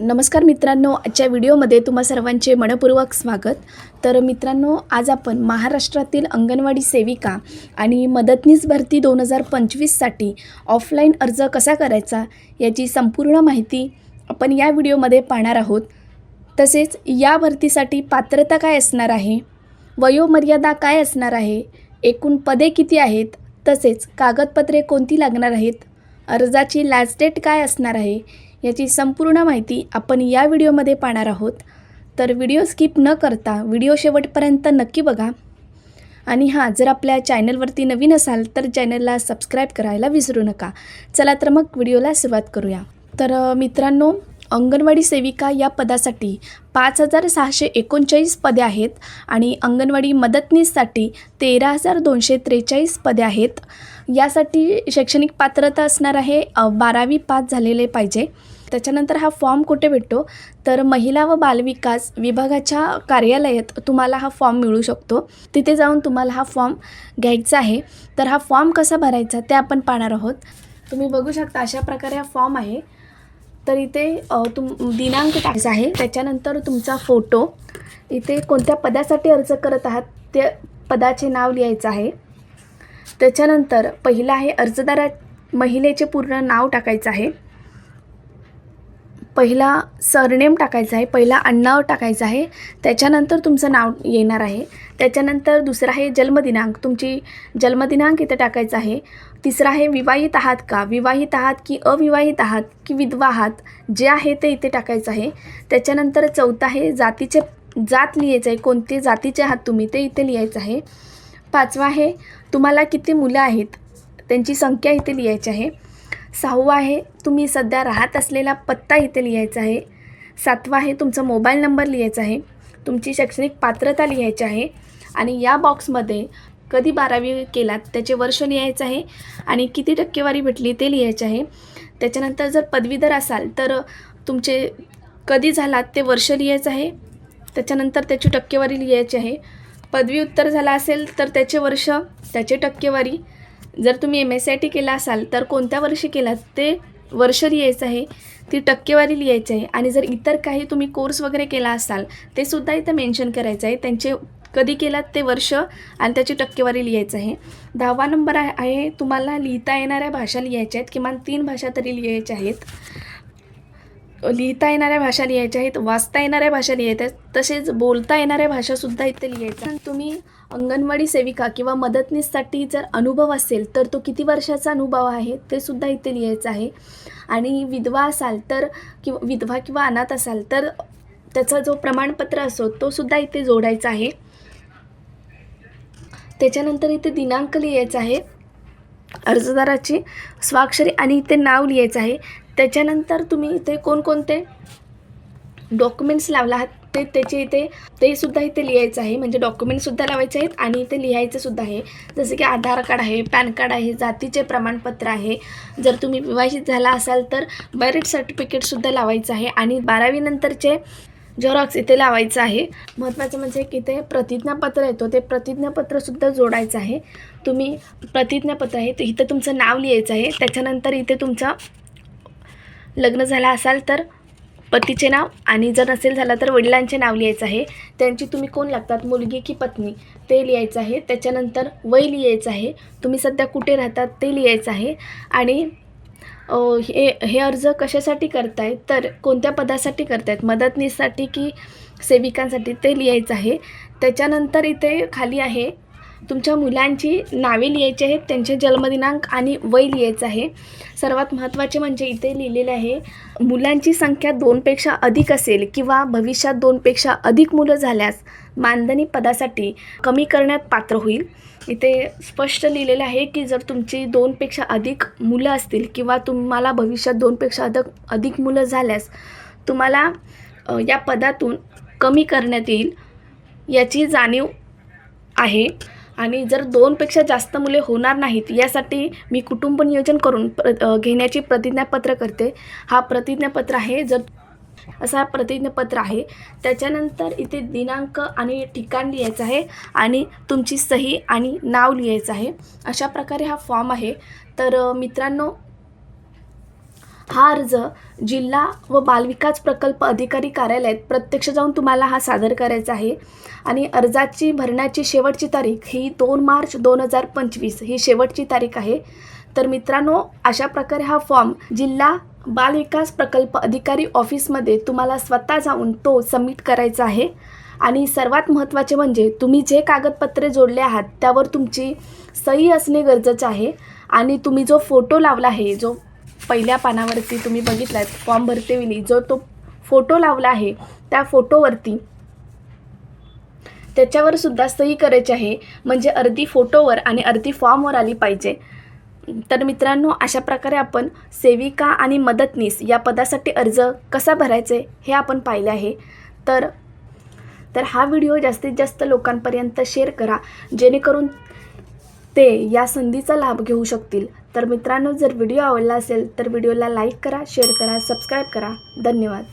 नमस्कार मित्रांनो आजच्या व्हिडिओमध्ये तुम्हा सर्वांचे मनपूर्वक स्वागत. तर मित्रांनो आज आपण महाराष्ट्रातील अंगणवाडी सेविका आणि मदतनीस भरती दोन हजार पंचवीससाठी ऑफलाईन अर्ज कसा करायचा याची संपूर्ण माहिती आपण या व्हिडिओमध्ये पाहणार आहोत. तसेच या भरतीसाठी पात्रता काय असणार आहे? वयोमर्यादा काय असणार आहे? एकूण पदे किती आहेत? तसेच कागदपत्रे कोणती लागणार आहेत? अर्जाची लास्ट डेट काय असणार आहे? याची संपूर्ण माहिती आपण या व्हिडिओमध्ये पाहणार आहोत. तर व्हिडिओ स्किप न करता व्हिडिओ शेवटपर्यंत नक्की बघा. आणि हां जर आपल्या चॅनलवरती नवीन असाल तर चॅनलला सबस्क्राईब करायला विसरू नका. चला तर मग व्हिडिओला सुरुवात करूया. तर मित्रांनो अंगणवाडी सेविका या पदासाठी पाच हजार सहाशे एकोणचाळीस पदे आहेत आणि अंगणवाडी मदतनीससाठी तेरा हजार दोनशे त्रेचाळीस पदे आहेत. यासाठी शैक्षणिक पात्रता असणार आहे. बारावी पास झालेले पाहिजे. त्याच्यानंतर हा फॉर्म कुठे भेटतो? तर महिला व बालविकास विभागाच्या कार्यालयात तुम्हाला हा फॉर्म मिळू शकतो. तिथे जाऊन तुम्हाला हा फॉर्म घ्यायचा आहे. तर हा फॉर्म कसा भरायचा ते आपण पाहणार आहोत. तुम्ही बघू शकता अशा प्रकारे हा फॉर्म आहे. तर इथे तुम दिनांक टाकायचा आहे. त्याच्यानंतर तुमचा फोटो. इथे कोणत्या पदासाठी अर्ज करत आहात ते पदाचे नाव लिहायचं आहे. त्याच्यानंतर पहिलं आहे अर्जदारा महिलेचे पूर्ण नाव टाकायचं आहे. पहिला सरनेम टाकायचा आहे. पहिला अण्णाव टाकायचं आहे. त्याच्यानंतर तुमचं नाव येणार आहे. त्याच्यानंतर दुसरं आहे जन्मदिनांक. तुमची जन्मदिनांक इथे टाकायचं आहे. तिसरं आहे विवाहित आहात का? विवाहित आहात की अविवाहित आहात की विधवा आहात? जे आहे ते इथे टाकायचं आहे. त्याच्यानंतर चौथं आहे जातीचे जात लिहायचं आहे. कोणते जातीचे आहात तुम्ही ते इथे लिहायचं आहे. पाचवा आहे तुम्हाला किती मुलं आहेत? त्यांची संख्या इथे लिहायची आहे. सहावा आहे तुम्ही सध्या राहत असलेला पत्ता इथे लिहायचा आहे. सातवा आहे तुमचा मोबाईल नंबर लिहायचा आहे. तुमची शैक्षणिक पात्रता लिहायची आहे. आणि या बॉक्समध्ये कधी बारावी केलात त्याचे वर्ष लिहायचं आहे आणि किती टक्केवारी भेटली ते लिहायचे आहे. त्याच्यानंतर जर पदवीधर असाल तर तुमचे कधी झालात ते वर्ष लिहायचं आहे. त्याच्यानंतर त्याची टक्केवारी लिहायची आहे. पदवी उत्तर झाला असेल तर त्याचे वर्ष त्याचे टक्केवारी. जर तुम्ही एम एस आय टी केला असाल तर कोणत्या वर्षी केलात ते वर्ष लिहायचं आहे ती टक्केवारी लिहायची आहे. आणि जर इतर काही तुम्ही कोर्स वगैरे केला असाल ते सुद्धा इथं मेन्शन करायचं आहे. त्यांचे कधी केलात ते वर्ष? आणि त्याची टक्केवारी लिहायचं आहे. दहावा नंबर आहे आहे तुम्हाला लिहिता येणाऱ्या भाषा लिहायच्या आहेत. किमान तीन भाषा तरी लिहायच्या आहेत. लिहिता येणाऱ्या भाषा लिहायच्या आहेत वाचता येणाऱ्या भाषा लिहायच्या आहेत. तसेच बोलता येणाऱ्या भाषासुद्धा इथे लिहायच्या तुम्ही अंगणवाडी सेविका किंवा मदतनीससाठी जर अनुभव असेल तर तो किती वर्षाचा अनुभव आहे ते सुद्धा इथे लिहायचं आहे. आणि विधवा असाल तर किंवा विधवा किंवा अनाथ असाल तर त्याचा जो प्रमाणपत्र असो तो सुद्धा इथे जोडायचा आहे. त्याच्यानंतर इथे दिनांक लिहायचा आहे. अर्जदाराची स्वाक्षरी आणि इथे नाव लिहायचं आहे. त्याच्यानंतर तुम्ही इथे कोणकोणते डॉक्युमेंट्स लावला आहात ते त्याचे इथे ते सुद्धा इथे लिहायचं आहे. म्हणजे डॉक्युमेंटसुद्धा लावायचे आहेत आणि इथे लिहायचंसुद्धा आहे. जसं की आधार कार्ड आहे पॅन कार्ड आहे जातीचे प्रमाणपत्र आहे. जर तुम्ही विवाहित झाला असाल तर मॅरिट सर्टिफिकेटसुद्धा लावायचं आहे. आणि बारावीनंतरचे झेरॉक्स इथे लावायचं आहे. महत्त्वाचं म्हणजे की इथे प्रतिज्ञापत्र येतो ते प्रतिज्ञापत्रसुद्धा जोडायचं आहे. तुम्ही प्रतिज्ञापत्र आहे. इथं तुमचं नाव लिहायचं आहे. त्याच्यानंतर इथे तुमचं लग्न झाला असाल तर पतीचे नाव आणि जर नसेल झालं तर वडिलांचे नाव लिहायचं आहे. त्यांची तुम्ही कोण लागतात? मुलगी की पत्नी? ते लिहायचं आहे. त्याच्यानंतर वय लिहायचं आहे. तुम्ही सध्या कुठे राहतात? ते लिहायचं आहे. आणि हे हे अर्ज कशासाठी करतायत तर कोणत्या पदासाठी करतायत? मदतनीससाठी की सेविकांसाठी? ते लिहायचं आहे. त्याच्यानंतर इथे खाली आहे तुमच्या मुलांची नावे लिहायची आहेत त्यांचे जन्मदिनांक आणि वय लिहायचं आहे. सर्वात महत्त्वाचे म्हणजे इथे लिहिलेले आहे मुलांची संख्या दोनपेक्षा अधिक असेल किंवा भविष्यात दोनपेक्षा अधिक मुलं झाल्यास मानधनी पदासाठी कमी करण्यात पात्र होईल. इथे स्पष्ट लिहिलेलं आहे की जर तुमची दोनपेक्षा अधिक मुलं असतील किंवा तुम्हाला भविष्यात दोनपेक्षा अधिक अधिक मुलं झाल्यास तुम्हाला या पदातून कमी करण्यात येईल याची जाणीव आहे. आणि जर दोनपेक्षा जास्त मुले होणार नाहीत यासाठी मी कुटुंब नियोजन करून प्र घेण्याची प्रतिज्ञापत्र करते. हा प्रतिज्ञापत्र आहे जर असा प्रतिज्ञापत्र आहे त्याच्यानंतर इथे दिनांक आणि ठिकाण लिहायचं आहे आणि तुमची सही आणि नाव लिहायचं आहे. अशा प्रकारे हा फॉर्म आहे. तर मित्रांनो हा अर्ज जिल्हा व बालविकास प्रकल्प अधिकारी कार्यालयात प्रत्यक्ष जाऊन तुम्हाला हा सादर करायचा आहे. आणि अर्जाची भरण्याची शेवटची तारीख ही दोन मार्च दोन हजार पंचवीस ही शेवटची तारीख आहे. तर मित्रांनो अशा प्रकारे हा फॉर्म जिल्हा बालविकास प्रकल्प अधिकारी ऑफिसमध्ये तुम्हाला स्वतः जाऊन तो सबमिट करायचा आहे. आणि सर्वात महत्त्वाचे म्हणजे तुम्ही जे कागदपत्रे जोडले आहात त्यावर तुमची सही असणे गरजेचं आहे. आणि तुम्ही जो फोटो लावला आहे जो पहिल्या पानावरती तुम्ही बघितला आहे भरते विली जो तो फोटो लावला आहे त्या फोटोवरती त्याच्यावर सुद्धा सही करायची आहे. म्हणजे अर्धी फोटोवर आणि अर्धी फॉर्मवर आली पाहिजे. तर मित्रांनो अशा प्रकारे आपण सेविका आणि मदतनीस या पदासाठी अर्ज कसा भरायचे हे आपण पाहिले आहे. तर तर हा व्हिडिओ जास्तीत जास्त लोकांपर्यंत शेअर करा जेणेकरून ते या संधीचा लाभ घेऊ शकतील. तर मित्रांनो जर व्हिडिओ आवडला असेल तर व्हिडिओला लाईक करा शेअर करा सबस्क्राईब करा. धन्यवाद.